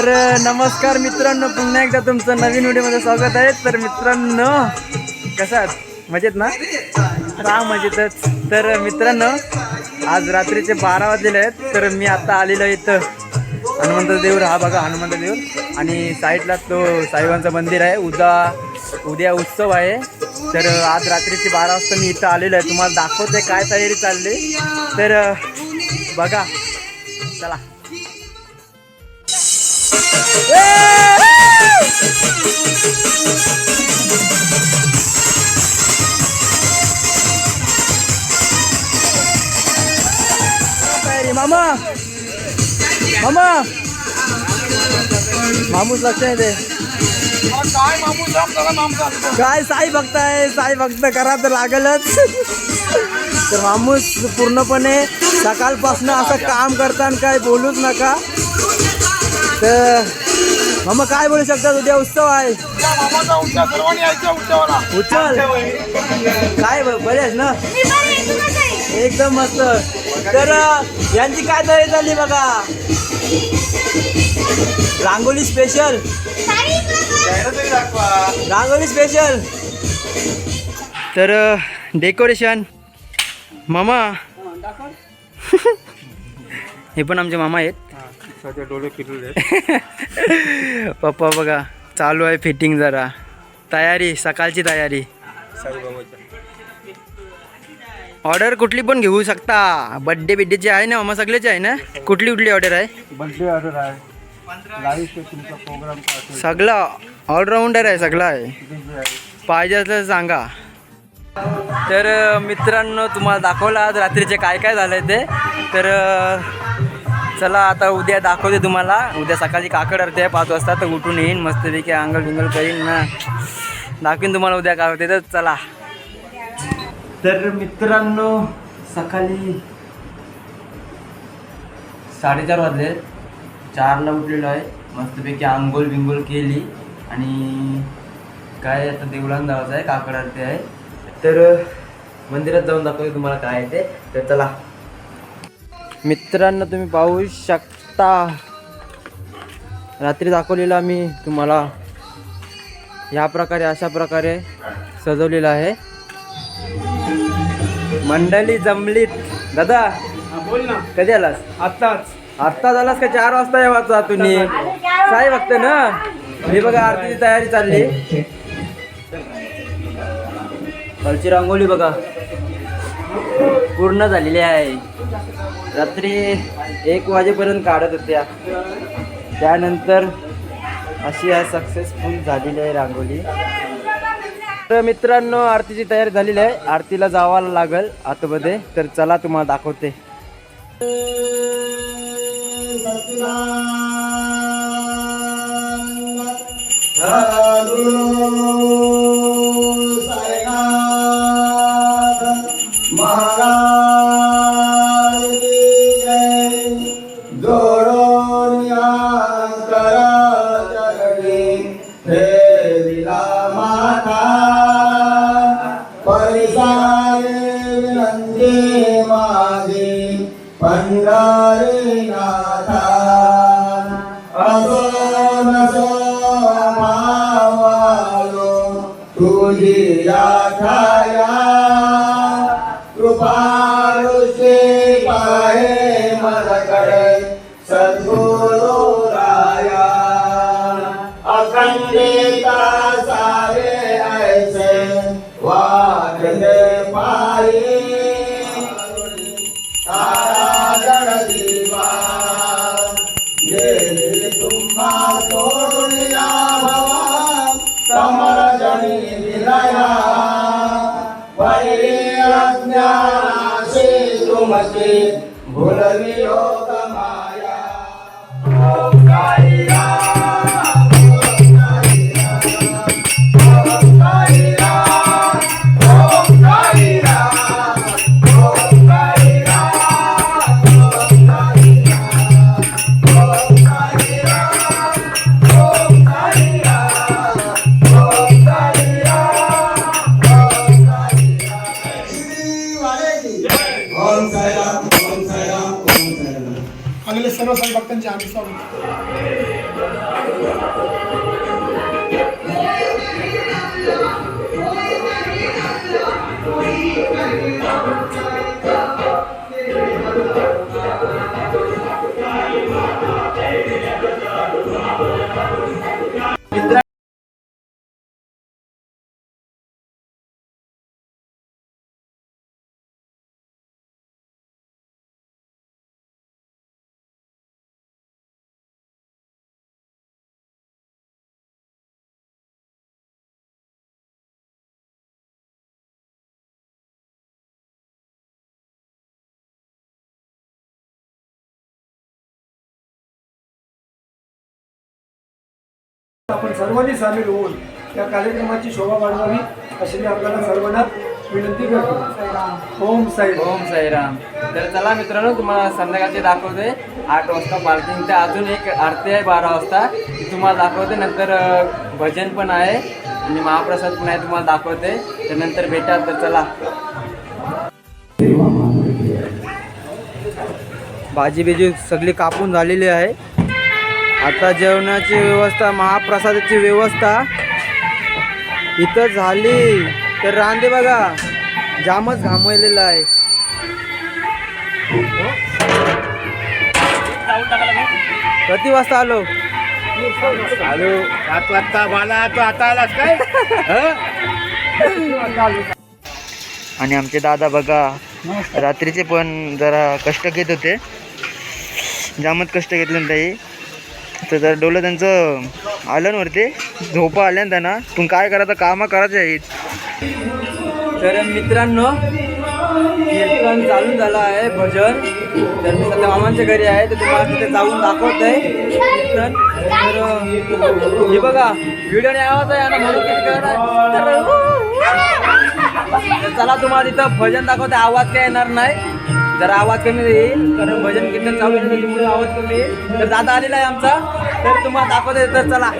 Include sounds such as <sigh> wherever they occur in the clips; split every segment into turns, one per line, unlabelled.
तर नमस्कार मित्रांनो पुन्हा एकदा तुमचं नवीन व्हिडिओमध्ये स्वागत आहे. तर मित्रांनो कशात मजेत ना? का मजेतच. तर मित्रांनो आज रात्रीचे बारा वाजलेले आहेत. तर मी आता आलेलो आहे इथं. हनुमंत देऊर हा बघा हनुमंत देऊर. आणि साईडला तो साहेबांचं मंदिर आहे. उद्या उद्या उत्सव आहे. तर आज रात्रीचे बारा वाजता मी इथं आलेलो आहे. तुम्हाला दाखवते काय तयारी चालली. तर बघा. चला. मामा! मामा! मामूस लक्ष आहे काय साई बघताय साई भक्त करा तर लागलच. तर मामूस पूर्णपणे सकाळपासून असं काम करताना काय बोलूच नका. तर मामा काय बोलू शकतात उद्या उत्सव आहे. उचल. काय ब- बरे आहेस ना? एकदम मस्त. तर यांची काय तयारी झाली बघा? रांगोली स्पेशल रांगोली स्पेशल तर डेकोरेशन मामा. <laughs> हे पण आमचे मामा आहेत. <laughs> पप्पा बघा चालू आहे फिटिंग जरा. तयारी सकाळची तयारी. ऑर्डर कुठली पण घेऊ शकता. बड्डे बिड्डेची आहे ना मामा सगळ्याची आहे ना? कुठली कुठली ऑर्डर आहे?
बर्थडे ऑर्डर आहे.
सगळा ऑलराऊंडर आहे सगळा आहे. पाहिजे असलं तर सांगा. तर मित्रांनो तुम्हाला दाखवलं आज रात्रीचे काय काय झालं ते. तर चला आता उद्या दाखवते तुम्हाला. उद्या सकाळी काकड आरती आहे पाच वाजता तर उठून येईन मस्तपैकी अंगल बिंगल करीन ना. दाखवीन तुम्हाला उद्या काय होते तर चला. तर मित्रांनो सकाळी साडेचार वाजले. चारला उठलेलो आहे. मस्तपैकी आंघोळ बिंगोळ केली. आणि काय आता देवळात जायचं आहे काकड आरती आहे. तर मंदिरात जाऊन दाखवते तुम्हाला काय आहे ते. तर चला. मित्रांनो तुम्ही पाहू शकता. रात्री दाखवलेला मी तुम्हाला. या प्रकारे अशा प्रकारे सजवलेलं आहे. मंडळी जमलीत. दादा
बोल ना.
कधी आलास?
आत्ताच.
आत्ता झालास का? चार वाजता येवाचा तुम्ही. साई बघते ना? हे बघा आरतीची तयारी चालली. कालची रांगोळी बघा. पूर्ण झालेली आहे. रात्री एक वाजेपर्यंत काढत होत्या. त्यानंतर अशी आज सक्सेसफुल झालेली आहे रांगोळी. तर मित्रांनो आरतीची तयारी झालेली आहे. आरतीला जावायला लागल आतमध्ये. तर चला तुम्हाला दाखवते.
तुझे मागे पंडारे नाथा असो नसो मावालो तुझी
आठाया कृपा ભૂલવીઓ bakınca abi sorun. आपण सर्वांनी सामील होऊन या कार्यक्रमाची शोभा वाढवावी अशी मी आपल्याला सर्वांना विनंती करतो. ओम साई
ओम साईराम. तर चला मित्रांनो तुम्हाला संध्याकाळचे दाखवते. आठ वाजता पार्किंग तर अजून एक आरती आहे बारा वाजता. ती तुम्हाला दाखवते. नंतर भजन पण आहे. आणि महाप्रसाद पण आहे तुम्हाला दाखवते. तर नंतर भेटा तर चला. भाजी बिजी सगळी कापून झालेली आहे. आता जेवणाची व्यवस्था महाप्रसादाची व्यवस्था इथं झाली. तर रांदे बघा. जामच घामवलेला आहे. किती वाजता आलो?
आलो. सात वाजता मला तो आता आलास काय? <laughs>
आणि आमचे दादा बघा रात्रीचे पण जरा कष्ट घेत होते. जामच कष्ट घेतले ना ताई. तर डोलं त्यांचं आलं वरती. झोपा आल्या ना त्यांना. पण काय करायचं कामं करायचे आहेत. तर मित्रांनो कीर्तन चालू झालं आहे भजन. तर मी सध्या मामांच्या घरी आहे तर तुम्हाला तिथे जाऊन दाखवत आहे कीर्तन. तर हे बघा व्हिडिओने आवाज आहे आणि म्हणून चला तुम्हाला तिथं भजन दाखवते आवाज काय येणार नाही. जरा आवाज कमी येईल कारण भजन कीर्तन चालू आहे त्याच्यामुळे आवाज कमी येईल. तर दादा आलेला आहे आमचा तर तुम्हाला दाखवते तर चला.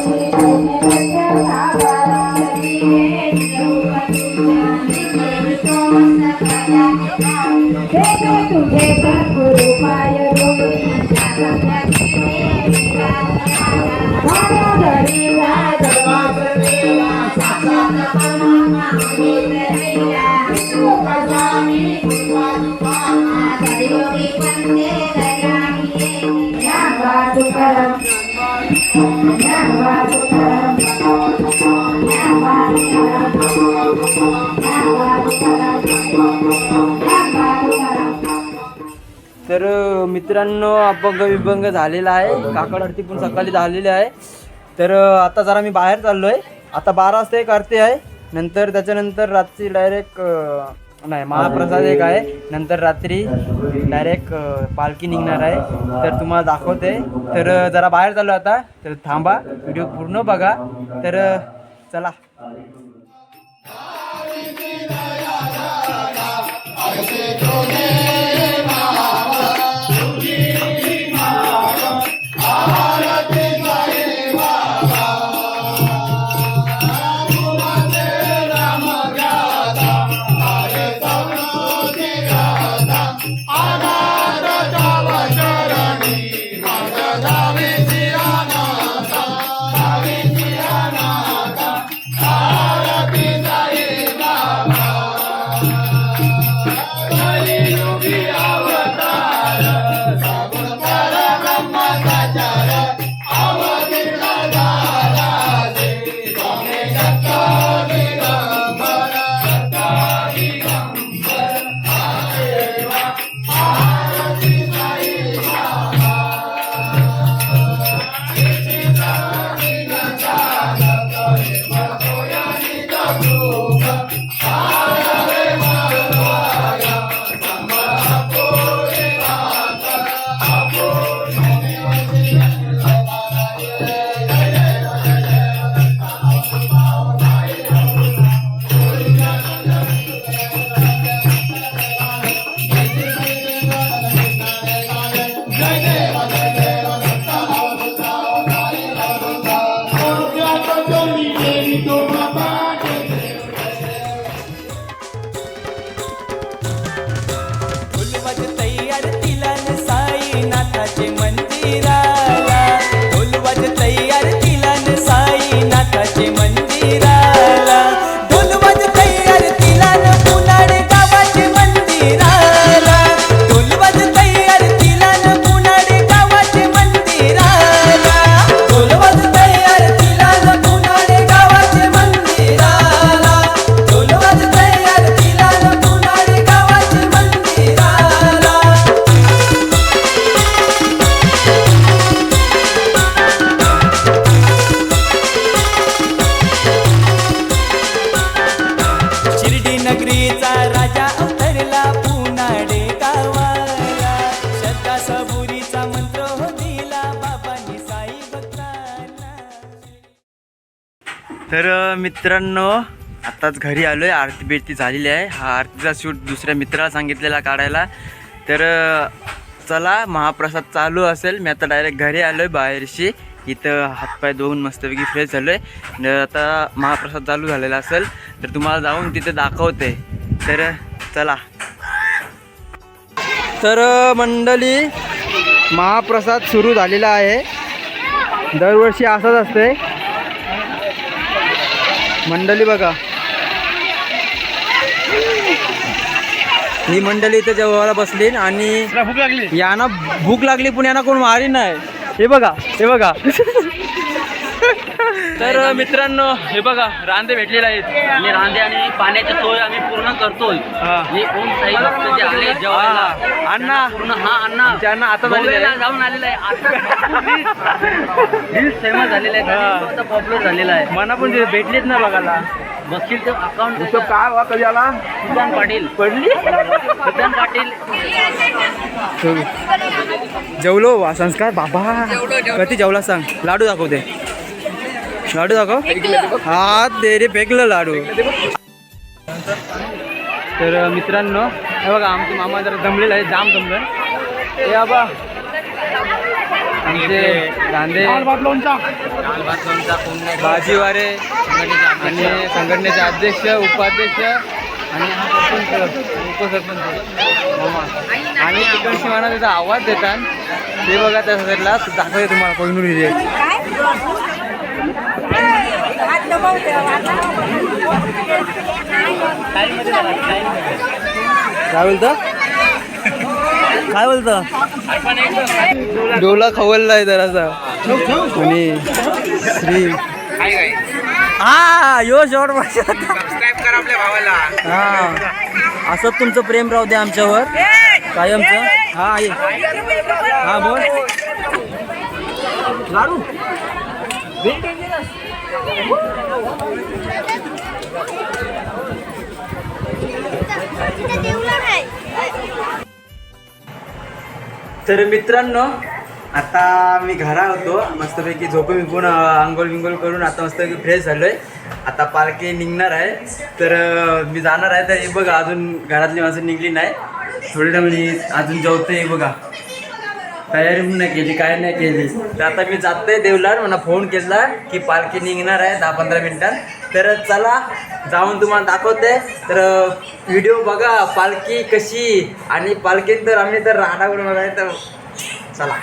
तुझे
तर मित्रांनो अभंग विभंग झालेला आहे. काकड आरती पण सकाळी झालेली आहे. तर आता जरा मी बाहेर चाललो आहे आता बारा वाजता एक आरती आहे. नंतर त्याच्यानंतर रात्री डायरेक्ट नाही महाप्रसाद एक आहे. नंतर रात्री डायरेक्ट पालखी निघणार आहे. तर तुम्हाला दाखवते. तर जरा बाहेर चाललो आता. तर थांबा. व्हिडिओ पूर्ण बघा. तर चला. Música मित्रांनो आत्ताच घरी आलो आहे आरती बिरती झालेली आहे. हा आरतीचा शूट दुसऱ्या मित्राला सांगितलेला काढायला. तर चला महाप्रसाद चालू असेल. मी आता डायरेक्ट घरी आलो आहे बाहेरशी. इथं हातपाय धुवून मस्तपैकी फ्रेश झालो आहे आता महाप्रसाद चालू झालेला असेल. तर तुम्हाला जाऊन तिथे दाखवते. तर चला. तर मंडळी महाप्रसाद सुरू झालेला आहे. दरवर्षी असंच असते मंडळी बघा. ही मंडळी इथं जेवायला बसली आणि
भूक लागली?
यांना भूक लागली पण यांना कोण मारी नाही. हे बघा हे बघा. तर मित्रांनो हे बघा रांदे भेटलेले आहेत.
आणि रांदे आणि पाण्याची सोय आम्ही पूर्ण करतोय.
हा.
ओम साई भक्त जे आले जेवायला.
अण्णा.
पूर्ण हा अण्णा.
अण्णा आता झालेले
गोव्याला
आहे.
जाऊन आलेला आहे. आता फेमस झालेला
हा.
आहे पॉप्युलर झालेला आहे.
मना पण ते भेटलीच ना बघायला.
बघशील तर अकाउंट
काय वा कधी आला?
सुदान पाटील.
पडली?
सुदान पाटील.
जेवलो वा संस्कार. बाबा कधी जेवला सांग? लाडू दाखवते. लाडू दाखव. हा ते रे फेकलं लाडू. तर मित्रांनो हे बघा आमचे मामा जरा जमलेलं आहे जाम जमलं हे बाबा. आमचे रांदे भाजीवारे आणि संघटनेचे अध्यक्ष उपाध्यक्ष आणि हा सरपंच उपसरपंच. मामा. आणि तिकडची म्हणा त्याचा आवाज देतात. ते बघा त्या साईडला दाखवते तुम्हाला कोहिनूर काय बोलतं? काय बोलतं? डोला खवललाय जरासा. आणि श्री हा यो शॉर्ट हा. असंच तुमचं प्रेम राहू द्या आमच्यावर. कायमचं हा ये. हा बोल. लाडू. तर मित्रांनो आता मी घरा होतो. मस्तपैकी झोपे विकून आंघोळ विंगोळ करून आता मस्तपैकी फ्रेश झालोय. आता पालखी निघणार आहे. तर मी जाणार आहे. तर हे बघा अजून घरातली माणसं निघली नाही. थोडी ना मी अजून जेवतोय हे बघा. तयारी पण नाही केली काय नाही केली. तर आता मी जातोय देवला मला फोन केला की पालखी निघणार आहे दहा पंधरा मिनिटात. तर चला जाऊन तुम्हाला दाखवते. तर व्हिडिओ बघा पालखी कशी आणि पालखीत तर आम्ही तर राहणार आहे तर चला.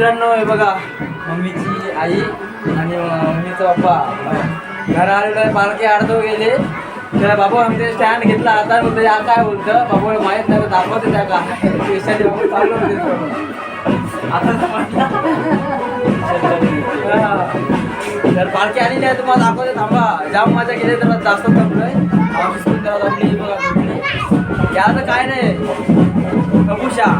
मित्रांनो हे बघा मम्मीची आई आणि मम्मीचा पप्पा. घरा आलेलं आहे पालखी अर्धव गेले. तर बाबा आमचे स्टँड घेतला आता बोलतो या काय बोलतं? बाबा माहीत नाही दाखवते त्या का? स्पेशली चालू होते. आता तर पालखी आलेली आहे तुम्हाला दाखवते थांबा. जाम मजा केली तर जास्त थांबलोय आम्ही स्कूल करा बघा. थांबली. काय नाही. कबुशा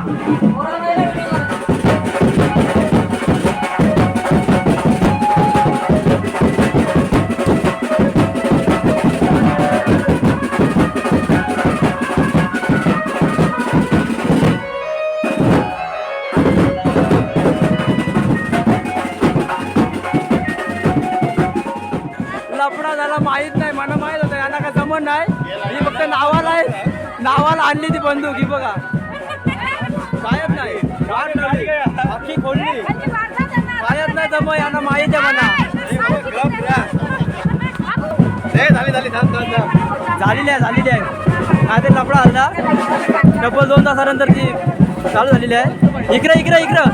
जमत नाही. ही फक्त नावाला आहे. नावाला आणली ती बंदूक ही बघा. कायच नाही. अख्खी खोलली कायच नाही जम यांना माहीत आहे म्हणा. झालेली आहे झालेली आहे. काय ते लफडा हल्ला. डबल दोन तासानंतर ती चालू झालेली आहे. इकडे इकडे इकडं.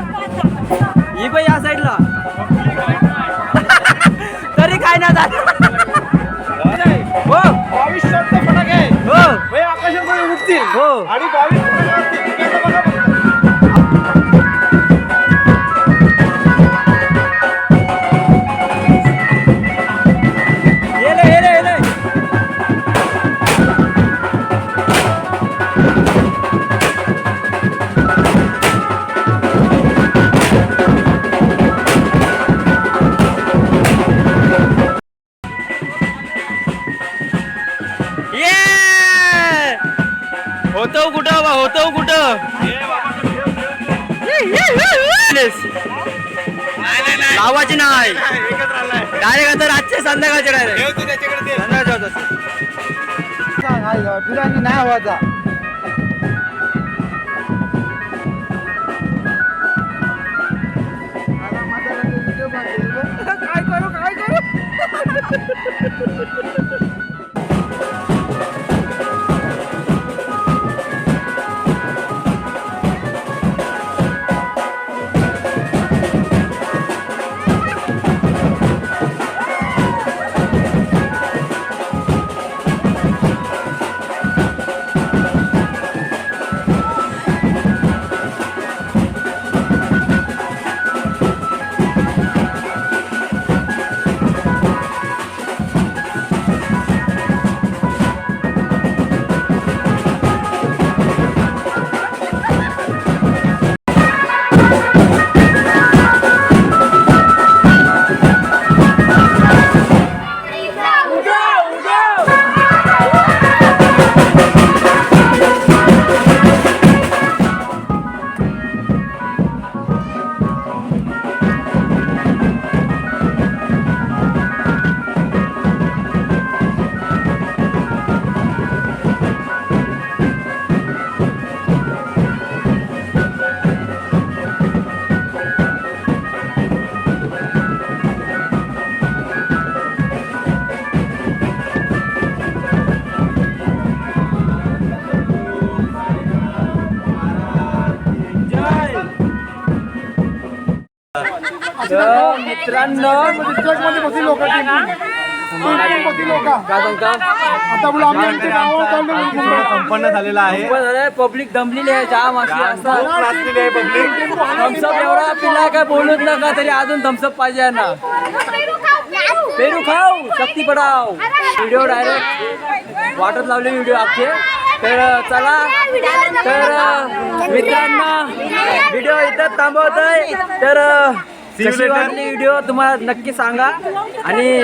ही पण या साईडला <laughs> तरी काय नाही झालं.
आकाशामध्ये उठतील
हो
आणि
लावाची नाही डायरेक्ट आता रातचे संध्याकाळचे डायरेक्ट. संध्याकाळचे
नाही हवाचा
काय करू काय करू? <laughs>
लोक
संपन्न झालेला आहे.
पब्लिक दमलेली आहे. जाम अशी
आहे पब्लिक.
थम्सअप एवढा पिला काय बोलूच नका तरी अजून थम्सअप पाहिजे ना पेरू खाऊ. शक्ती पडाव. व्हिडिओ डायरेक्ट वाटत लावले व्हिडिओ अख्खे. तर चला. तर मित्रांनो व्हिडिओ इथं थांबवतोय. तर कशी वाटली व्हिडिओ तुम्हाला नक्की सांगा. आणि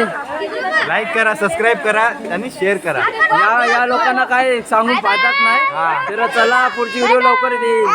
लाईक करा सबस्क्राईब करा आणि शेअर करा.
या या लोकांना काय सांगून फायदाच नाही. तर चला पुढची व्हिडिओ लवकर येईल.